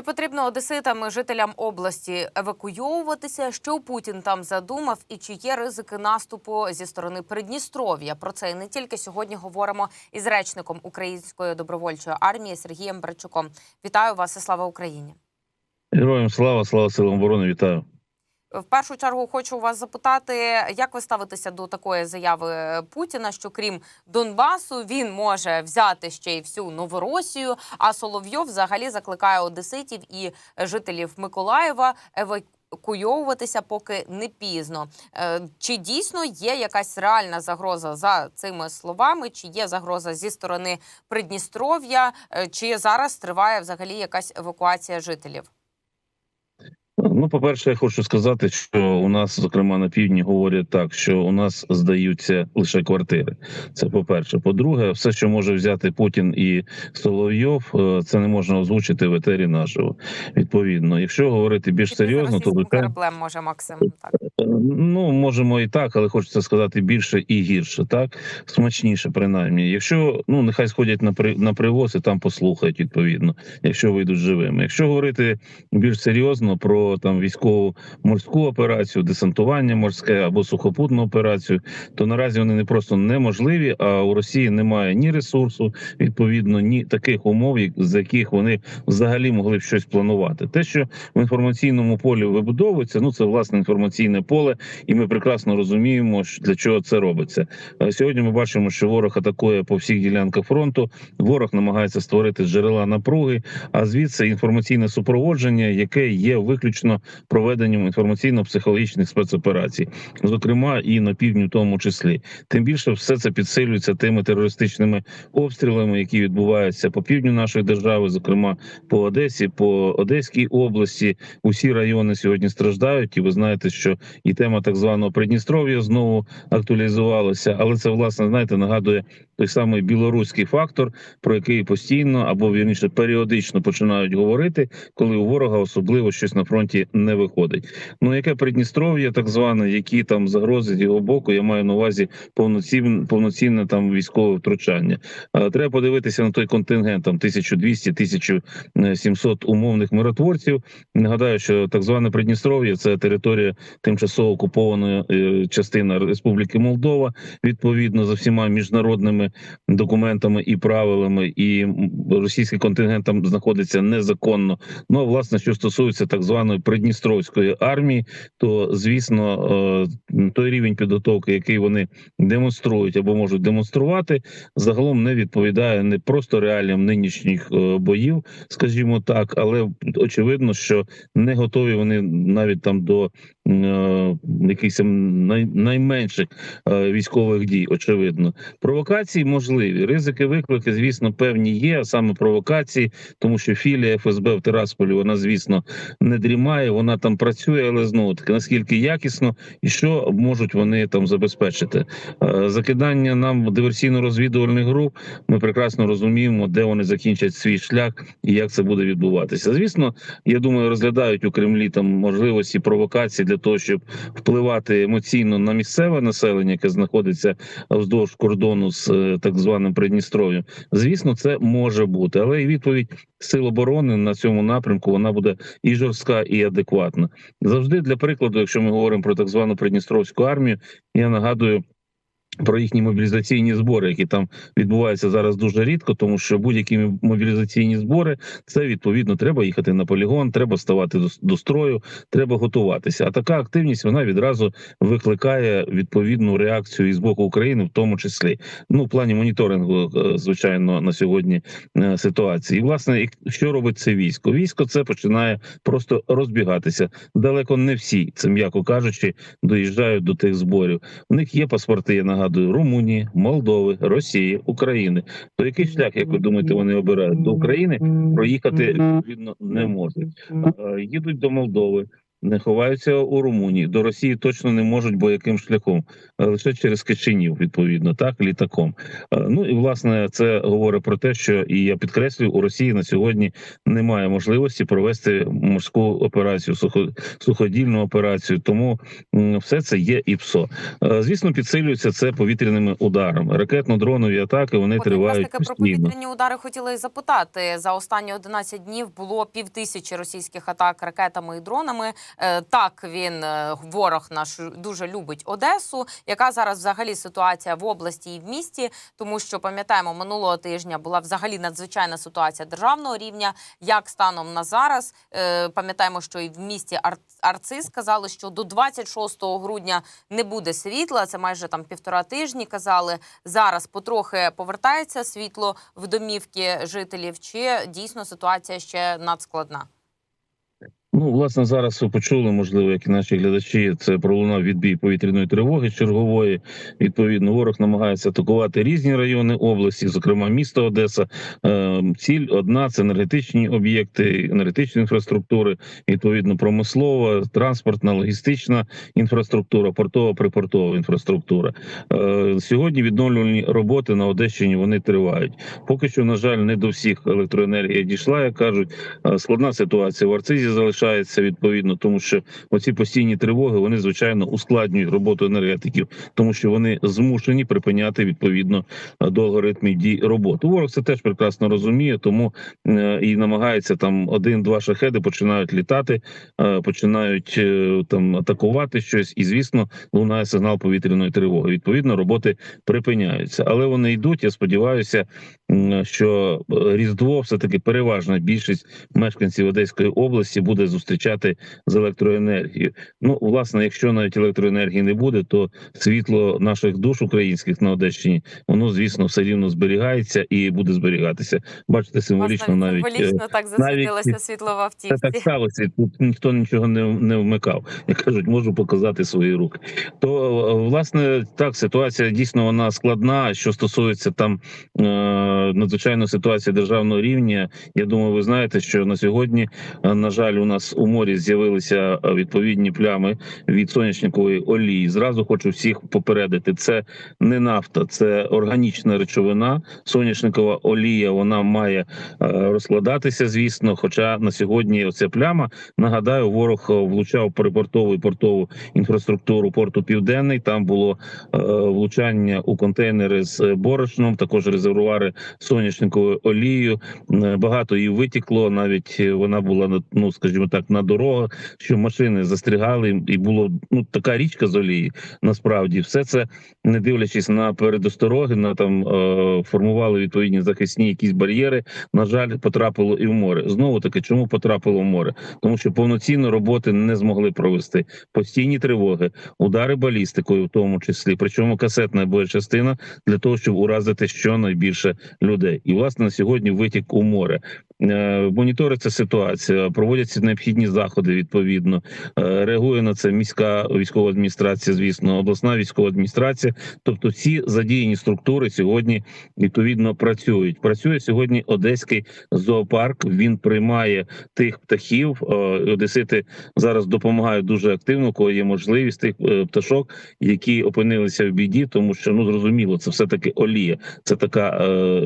Чи потрібно одеситам жителям області евакуйовуватися? Що Путін там задумав, і чи є ризики наступу зі сторони Придністров'я? Про це і не тільки сьогодні говоримо із речником української добровольчої армії Сергієм Брачуком. Вітаю вас і слава Україні! Героям слава, слава силам оборони, вітаю. В першу чергу хочу вас запитати, як ви ставитеся до такої заяви Путіна, що крім Донбасу він може взяти ще й всю Новоросію, а Соловйов взагалі закликає одеситів і жителів Миколаєва евакуйовуватися, поки не пізно. Е, Чи дійсно є якась реальна загроза за цими словами? Чи є загроза зі сторони Придністров'я? Е, Чи зараз триває взагалі якась евакуація жителів? Ну, по-перше, я хочу сказати, що у нас, зокрема, на півдні говорять так, що у нас здаються лише квартири. Це по-перше. По-друге, все, що може взяти Путін і Соловйов, е, це не можна озвучити в етері нашого. Відповідно, якщо говорити більш серйозно, то звичайно, може Максим так. Е, Ну, можемо і так, але хочеться сказати більше і гірше, так смачніше, принаймні. Якщо ну нехай сходять на при на привоз і там послухають відповідно, якщо вийдуть живими. Якщо говорити більш серйозно про там військову морську операцію, десантування морське або сухопутну операцію, то наразі вони не просто неможливі. А у Росії немає ні ресурсу, відповідно, ні таких умов, з яких вони взагалі могли б щось планувати. Те, що в інформаційному полі вибудовується, ну це власне інформаційне поле, і ми прекрасно розуміємо, для чого це робиться. Е, Сьогодні ми бачимо, що ворог атакує по всіх ділянках фронту. Ворог намагається створити джерела напруги, а звідси інформаційне супроводження, яке є виключно проведенням інформаційно-психологічних спецоперацій, зокрема і на півдні, тому числі. Тим більше все це підсилюється тими терористичними обстрілами, які відбуваються по півдню нашої держави, зокрема по Одесі, по Одеській області. Усі райони сьогодні страждають, і ви знаєте, що і тема так званого Придністров'я знову актуалізувалася. Але це власне знаєте нагадує той самий білоруський фактор, про який постійно або вірніше періодично починають говорити, коли у ворога особливо щось на фронті не виходить. Ну яке Придністров'я, так зване, які там загрози з його боку, я маю на увазі повноцінне, повноцінне там військове втручання. Треба подивитися на той контингент там 1200-1700 умовних миротворців. Нагадаю, що так зване Придністров'я це територія тимчасово окупованої е, частина Республіки Молдова, відповідно за всіма міжнародними документами і правилами, і російський контингент там знаходиться незаконно. Ну а власне, що стосується так званої Придністровської армії, то звісно, е, той рівень підготовки, який вони демонструють або можуть демонструвати, загалом не відповідає не просто реаліям нинішніх е, боїв, скажімо так, але очевидно, що не готові вони навіть там до якихось найменших е, військових дій. Очевидно, провокації можливі. Ризики, виклики, звісно, певні є. А саме провокації, тому що філія ФСБ в Тирасполі, вона звісно не дрімає. Вона там працює, але знову таки наскільки якісно і що можуть вони там забезпечити. Е, Закидання нам диверсійно-розвідувальних груп. Ми прекрасно розуміємо, де вони закінчать свій шлях і як це буде відбуватися. Звісно, я думаю, розглядають у Кремлі там можливості провокації для того, щоб впливати емоційно на місцеве населення, яке знаходиться вздовж кордону з е, так званим Придністров'ям. Звісно, це може бути, але і відповідь сил оборони на цьому напрямку вона буде і жорстка, і адекватна. Завжди для прикладу, якщо ми говоримо про так звану Придністровську армію, я нагадую. Про їхні мобілізаційні збори, які там відбуваються зараз дуже рідко, тому що будь-які мобілізаційні збори це відповідно треба їхати на полігон, треба ставати до, строю, треба готуватися. А така активність вона відразу викликає відповідну реакцію і з боку України, в тому числі ну в плані моніторингу, е, звичайно, на сьогодні е, ситуації. І власне, що робить це військо? Військо це починає просто розбігатися. Далеко не всі, це м'яко кажучи, доїжджають до тих зборів. У них є паспорти, я нагадую, Румунії, Молдови, Росії, України. То який шлях, як ви думаєте, вони обирають до України? Проїхати відповідно не можуть. Їдуть до Молдови. Не ховаються у Румунії. До Росії точно не можуть, бо яким шляхом Е, лише через Кишинів, відповідно, так літаком. Е, Ну і власне це говорить про те, що і я підкреслюю, у Росії на сьогодні немає можливості провести морську операцію, сухо, суходільну операцію. Тому все це є і ПСО. Е, Звісно, підсилюється це повітряними ударами. Ракетно-дронові атаки вони От тривають таки про повітряні удари хотіла і запитати. За останні 11 днів було півтисячі російських атак ракетами і дронами. Е, Так, він е, ворог наш дуже любить Одесу. Яка зараз взагалі ситуація в області і в місті? Тому що пам'ятаємо, минулого тижня була взагалі надзвичайна ситуація державного рівня. Як станом на зараз Е, пам'ятаємо, що і в місті Арци сказали, що до 26 грудня не буде світла. Це майже там півтора тижні. Казали зараз потрохи повертається світло в домівки жителів. Чи дійсно ситуація ще надскладна? Ну, власне, зараз почули, можливо, як і наші глядачі, це пролунав відбій повітряної тривоги чергової. Відповідно, ворог намагається атакувати різні райони області, зокрема місто Одеса. Е, Ціль одна це енергетичні об'єкти, енергетичні інфраструктури, відповідно, промислова, транспортна, логістична інфраструктура, портова, припортова інфраструктура. Е, Сьогодні відновлювальні роботи на Одещині вони тривають. Поки що, на жаль, не до всіх електроенергія дійшла, як кажуть. Е, Складна ситуація в Арцизі залишається відповідно, тому що оці постійні тривоги вони звичайно ускладнюють роботу енергетиків, тому що вони змушені припиняти відповідно е, до алгоритмів дій роботи. Ворог це теж прекрасно розуміє, тому е, і намагається там один-два шахеди починають літати, е, починають там атакувати щось, і звісно, лунає сигнал повітряної тривоги. Відповідно, роботи припиняються, але вони йдуть. Я сподіваюся, що різдво все таки переважна більшість мешканців Одеської області буде зустрічати з електроенергією. Ну, власне, якщо навіть електроенергії не буде, то світло наших душ українських на Одещині, воно звісно все рівно зберігається і буде зберігатися. Бачите, символічно Власне, навіть е, символічно так засвітилося світло в це автівці. так сталося. Тут ніхто нічого не, не вмикав. Як кажуть, можу показати свої руки. То е, власне так ситуація дійсно вона складна. Що стосується там е, надзвичайної ситуації державного рівня, я думаю, ви знаєте, що на сьогодні, е, на жаль, у нас у морі з'явилися е, відповідні плями від соняшникової олії. Зразу хочу всіх попередити. Це не нафта, це органічна речовина. Соняшникова олія вона має е, розкладатися, звісно. Хоча на сьогодні оця пляма нагадаю, ворог е, влучав припортову і портову інфраструктуру порту Південний. Там було влучання у контейнери з борошном, також резервуари соняшниковою олією. Багато її витікло. Навіть вона була ну, скажімо так, на дорогах, що машини застрягали, і було ну така річка з олії. Насправді, все це не дивлячись на передостороги, на там е, формували відповідні захисні якісь бар'єри. На жаль, потрапило і в море. Знову таки, чому потрапило в море? Тому що повноцінно роботи не змогли провести постійні тривоги, удари балістикою, в тому числі, причому касетна боєчастина для того, щоб уразити щонайбільше людей. І власне на сьогодні витік у море. Е, Моніториться ситуація, проводяться необхідні заходи. Відповідно, Е, реагує на це міська військова адміністрація, звісно, обласна військова адміністрація. Тобто, всі задіяні структури сьогодні відповідно працюють. Працює сьогодні одеський зоопарк. Він приймає тих птахів. Е, Одесити зараз допомагають дуже активно, кого є можливість тих пташок, які опинилися в біді, тому що ну зрозуміло, це все таки олія. Це така е,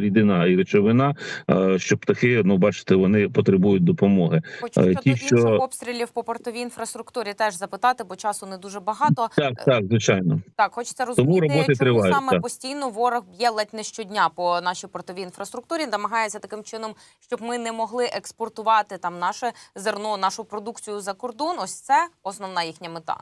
рідина і речовина. Е, що птахи, ну бачите, вони потребують допомоги. Хочу Е, ті, інших обстрілів по портовій інфраструктурі теж запитати, бо часу не дуже багато. Так, так, звичайно. Так, хочеться розуміти, роботи чому тривають, саме так. постійно ворог б'є ледь не щодня по нашій портовій інфраструктурі, намагається таким чином, щоб ми не могли експортувати там наше зерно, нашу продукцію за кордон. Ось це основна їхня мета.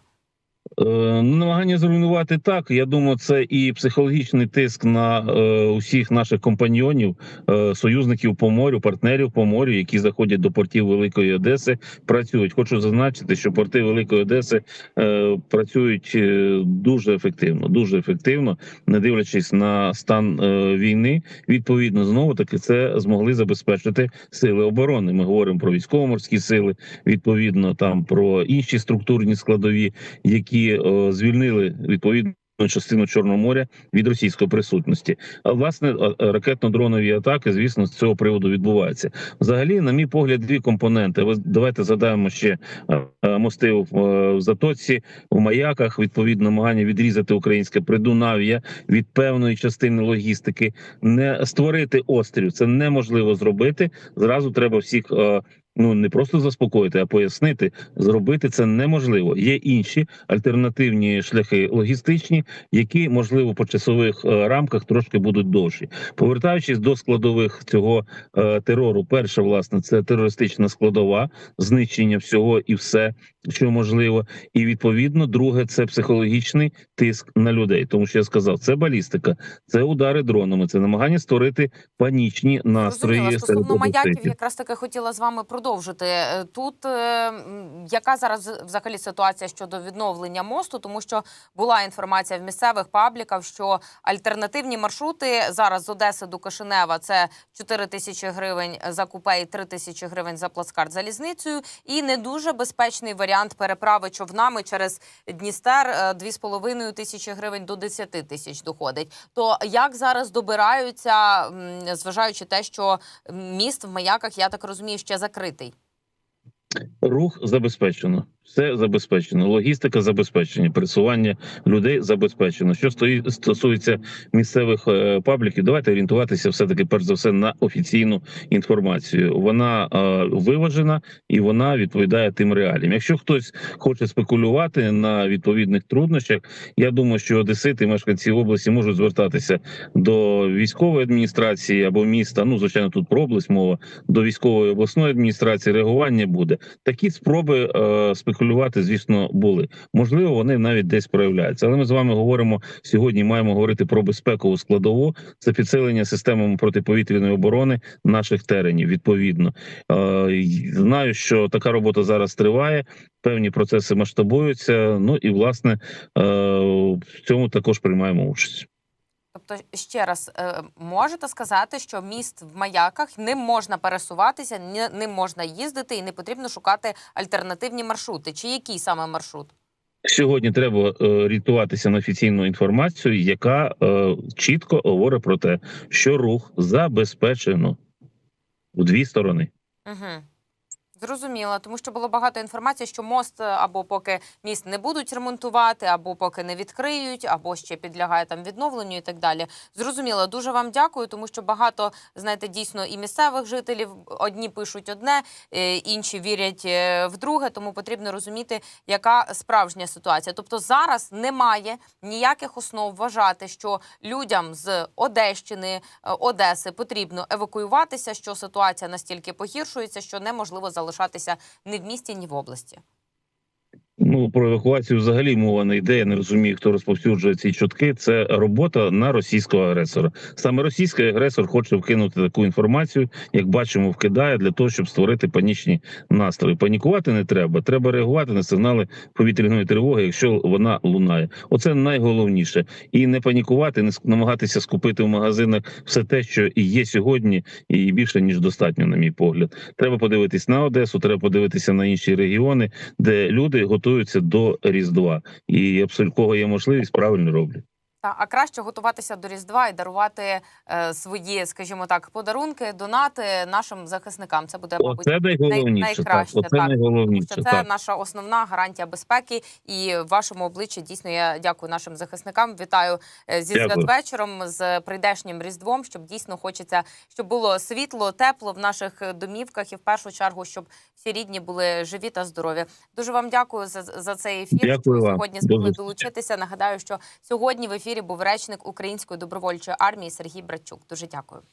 Е, ну, намагання зруйнувати так. Я думаю, це і психологічний тиск на е, усіх наших компаньйонів, е, союзників по морю, партнерів по морю, які заходять до портів Великої Одеси. Працюють. Хочу зазначити, що порти Великої Одеси е, працюють е, дуже ефективно, дуже ефективно, не дивлячись на стан е, війни. Відповідно, знову таки це змогли забезпечити сили оборони. Ми говоримо про військово-морські сили, відповідно там про інші структурні складові, які е, звільнили відповідно частину Чорного моря від російської присутності. А власне а- а ракетно-дронові атаки, звісно, з цього приводу відбуваються. Взагалі, на мій погляд, дві компоненти. Давайте задаємо ще е, е, мости е, в затоці, в маяках. Відповідно, намагання відрізати українське придунав'я від певної частини логістики, не створити острів. Це неможливо зробити. Зразу треба всіх. Ну не просто заспокоїти, а пояснити, зробити це неможливо. Є інші альтернативні шляхи логістичні, які можливо по часових е, рамках трошки будуть довші. Повертаючись до складових цього е, терору, перше, власне, це терористична складова, знищення всього і все, що можливо. І відповідно, друге, це психологічний тиск на людей. Тому що я сказав, це балістика, це удари дронами, це намагання створити панічні настрої серед Стосовно маяків, якраз таки хотіла з вами продовжити. Е, Тут е, яка зараз взагалі ситуація щодо відновлення мосту, тому що була інформація в місцевих пабліках, що альтернативні маршрути зараз з Одеси до Кишинева це 4 тисячі гривень за купе і 3 тисячі гривень за плацкарт залізницею, і не дуже безпечний варіант переправи човнами через Дністер е, 2,5 тисячі гривень до 10 тисяч доходить. То як зараз добираються, зважаючи те, що міст в маяках, я так розумію, ще закритий дітей. Рух забезпечено, все забезпечено. Логістика забезпечена, пересування людей забезпечено. Що стосується місцевих е, пабліків, давайте орієнтуватися все таки перш за все на офіційну інформацію. Вона е, виважена і вона відповідає тим реаліям. Якщо хтось хоче спекулювати на відповідних труднощах, я думаю, що одесити, мешканці області можуть звертатися до військової адміністрації або міста. Ну звичайно, тут про область мова до військової обласної адміністрації. Реагування буде такі спроби е, спекулювати, звісно, були. Можливо, вони навіть десь проявляються. Але ми з вами говоримо сьогодні. Маємо говорити про безпекову складову. Це підсилення системами протиповітряної оборони наших теренів. Відповідно, е, знаю, що така робота зараз триває. Певні процеси масштабуються. Ну і власне е, в цьому також приймаємо участь. Тобто, ще раз е, можете сказати, що міст в маяках ним можна пересуватися, ним можна їздити, і не потрібно шукати альтернативні маршрути. Чи який саме маршрут? Сьогодні треба е, орієнтуватися на офіційну інформацію, яка е, чітко говорить про те, що рух забезпечено в дві сторони. Угу. Зрозуміло, тому що було багато інформації, що мост е, або поки міст не будуть ремонтувати, або поки не відкриють, або ще підлягає там відновленню і так далі. Зрозуміло, дуже вам дякую, тому що багато знаєте дійсно і місцевих жителів одні пишуть одне, е, інші вірять е, в друге. Тому потрібно розуміти, яка справжня ситуація. Тобто зараз немає ніяких основ вважати, що людям з Одещини, Одеси потрібно евакуюватися, що ситуація настільки погіршується, що неможливо залишатися ні в місті, ні в області. Ну про евакуацію взагалі мова не йде. Я не розумію, хто розповсюджує ці чутки. Це робота на російського агресора. Саме російський агресор хоче вкинути таку інформацію, як бачимо, вкидає для того, щоб створити панічні настрої. Панікувати не треба. Треба реагувати на сигнали повітряної тривоги, якщо вона лунає. Оце найголовніше. І не панікувати, не намагатися скупити в магазинах все те, що є сьогодні, і більше ніж достатньо, на мій погляд. Треба подивитись на Одесу, треба подивитися на інші регіони, де люди готуються до Різдва, і абсолютно кого є можливість, правильно роблять. Та а краще готуватися до Різдва і дарувати е, свої, скажімо так, подарунки, донати нашим захисникам. Це буде мабуть. Оце найголовніше. Так, найкраще, оце так. Тому що це Так. наша основна гарантія безпеки. І в вашому обличчі дійсно я дякую нашим захисникам. Вітаю е, зі Дякую. святвечором, з прийдешнім різдвом. Щоб дійсно хочеться, щоб було світло, тепло в наших домівках, і в першу чергу, щоб всі рідні були живі та здорові. Дуже вам дякую за, за цей ефір. Дякую що ви вам. сьогодні змогли долучитися. Нагадаю, що сьогодні в ефірі був речник Української добровольчої армії Сергій Братчук. Дуже дякую.